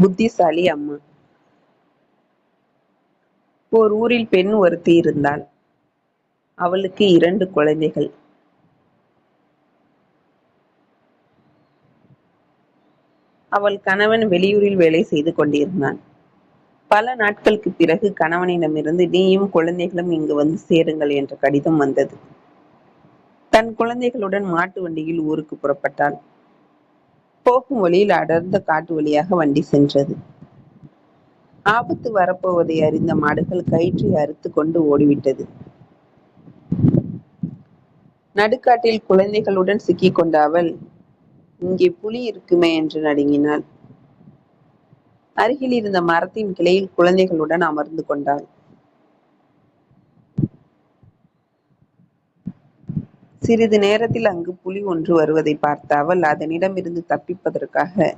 புத்திசாலி அம்மா. ஓர் ஊரில் பெண் ஒருத்தி இருந்தாள். அவளுக்கு இரண்டு குழந்தைகள். அவள் கணவன் வெளியூரில் வேலை செய்து கொண்டிருந்தான். பல நாட்களுக்கு பிறகு கணவனிடமிருந்து நீயும் குழந்தைகளும் இங்கு வந்து சேருங்கள் என்ற கடிதம் வந்தது. தன் குழந்தைகளுடன் மாட்டு வண்டியில் ஊருக்கு புறப்பட்டாள். போகும் வழியில் அடர்ந்த காட்டு வழியாக வண்டி சென்றது. ஆபத்து வரப்போவதை அறிந்த மாடுகள் கயிற்றை அறுத்து கொண்டு ஓடிவிட்டது. நடுக்காட்டில் குழந்தைகளுடன் சிக்கிக் கொண்ட அவள் இங்கே புலி இருக்குமே என்று நடுங்கினாள். அருகில் இருந்த மரத்தின் கிளையில் குழந்தைகளுடன் அமர்ந்து கொண்டாள். சிறிது நேரத்தில் அங்கு புலி ஒன்று வருவதை பார்த்த அவள் அதனிடமிருந்து தப்பிப்பதற்காக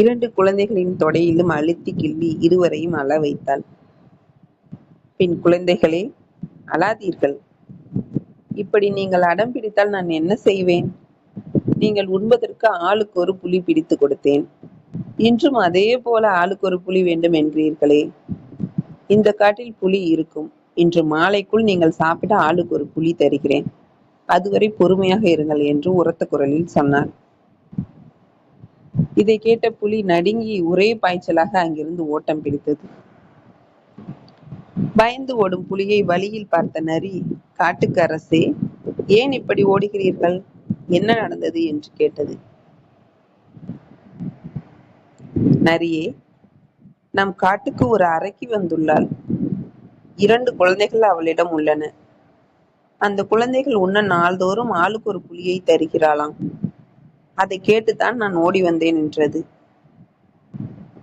இரண்டு குழந்தைகளின் தொடையிலும் அழுத்தி கிள்ளி இருவரையும் அழ வைத்தாள். பின் குழந்தைகளே அழாதீர்கள். இப்படி நீங்கள் அடம் பிடித்தால் நான் என்ன செய்வேன்? நீங்கள் உண்பதற்கு ஆளுக்கு ஒரு புலி பிடித்து கொடுத்தேன். இன்றும் அதே போல ஆளுக்கு ஒரு புலி வேண்டும் என்கிறீர்களே இந்த காட்டில் புலி இருக்கும். இன்று மாலைக்குள் நீங்கள் சாப்பிட ஆளுக்கு ஒரு புலி தருகிறேன். அதுவரை பொறுமையாக இருங்கள் என்று உரத்த குரலில் சொன்னார். இதை கேட்ட புலி நடுங்கி ஒரே பாய்ச்சலாக அங்கிருந்து ஓட்டம் பிடித்தது. பயந்து ஓடும் புலியை வழியில் பார்த்த நரி காட்டுக்கு அரசே ஏன் இப்படி ஓடுகிறீர்கள்? என்ன நடந்தது? என்று கேட்டது. நரியே நம் காட்டுக்கு ஒரு அரைக்கி வந்துள்ளாள் இரண்டு குழந்தைகள் அவளிடம் உள்ளன. அந்த குழந்தைகள் உண்ண நாள்தோறும் ஆளுக்கு ஒரு புலியை தருகிறாளாம். அதை கேட்டுத்தான் நான் ஓடி வந்தேன் என்றது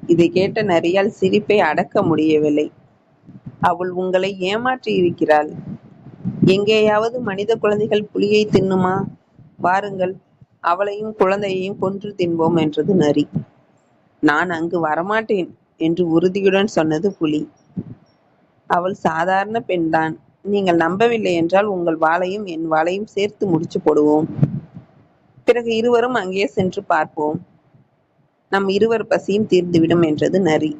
இதை கேட்ட நரியால் சிரிப்பை அடக்க முடியவில்லை. அவள் உங்களை ஏமாற்றி இருக்கிறாள். எங்கேயாவது மனித குழந்தைகள் புலியை தின்னுமா? வாருங்கள் அவளையும் குழந்தையையும் கொன்று தின்போம் என்றது நரி. நான் அங்கு வரமாட்டேன் என்று உறுதியுடன் சொன்னது புலி. அவள் சாதாரண பெண்தான். நீங்கள் நம்பவில்லை என்றால் உங்கள் வாளையும் என் வாளையும் சேர்த்து முடிச்சு போடுவோம். பிறகு இருவரும் அங்கே சென்று பார்ப்போம். நம் இருவர் பசியும் தீர்ந்துவிடும் என்றது நரி.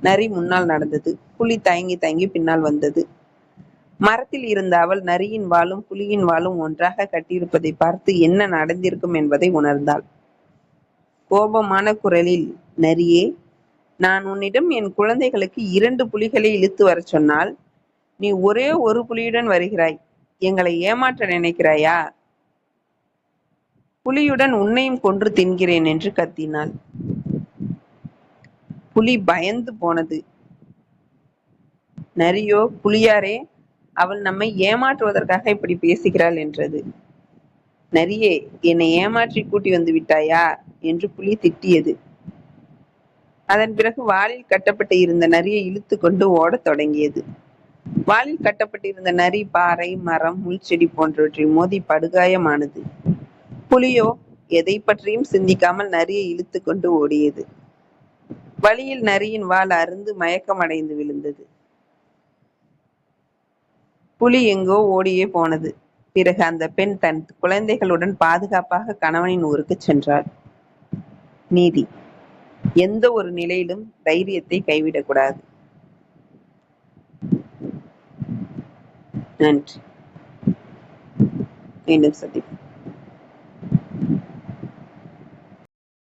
நரி முன்னால் நடந்தது. புலி தயங்கி தயங்கி பின்னால் வந்தது. மரத்தில் இருந்த அவள் நரியின் வாளும் புலியின் வாளும் ஒன்றாக கட்டியிருப்பதை பார்த்து என்ன நடந்திருக்கும் என்பதை உணர்ந்தாள். கோபமான குரலில் நரியே நான் உன்னிடம் என் குழந்தைகளுக்கு இரண்டு புலிகளை இழுத்து வர சொன்னால் நீ ஒரே ஒரு புலியுடன் வருகிறாய். எங்களை ஏமாற்ற நினைக்கிறாயா? புலியுடன் உன்னையும் கொன்று தின்கிறேன் என்று கத்தினாள். புலி பயந்து போனது. நரியோ புலியாரே அவள் நம்மை ஏமாற்றுவதற்காக இப்படி பேசுகிறாள் என்றது. நரியே என்னை ஏமாற்றி கூட்டி வந்து விட்டாயா? என்று புலி திட்டியது. அதன் பிறகு வாளில் கட்டப்பட்டு இருந்த நரியை இழுத்து கொண்டு ஓடத் தொடங்கியது. வாளில் கட்டப்பட்டிருந்த நரி பாறை மரம் முள்செடி போன்றவற்றை மோதி படுகாயமானது. புலியோ எதை பற்றியும் சிந்திக்காமல் நரியை இழுத்து கொண்டு ஓடியது. வழியில் நரியின் வால் அருந்து மயக்கமடைந்து விழுந்தது. புலி எங்கோ ஓடியே போனது. பிறகு அந்த பெண் தன் குழந்தைகளுடன் பாதுகாப்பாக கணவனின் ஊருக்கு சென்றாள். நீதி. எந்த ஒரு நிலையிலும் தைரியத்தை கைவிடக்கூடாது. நன்றி. மீண்டும் சந்திப்போம்.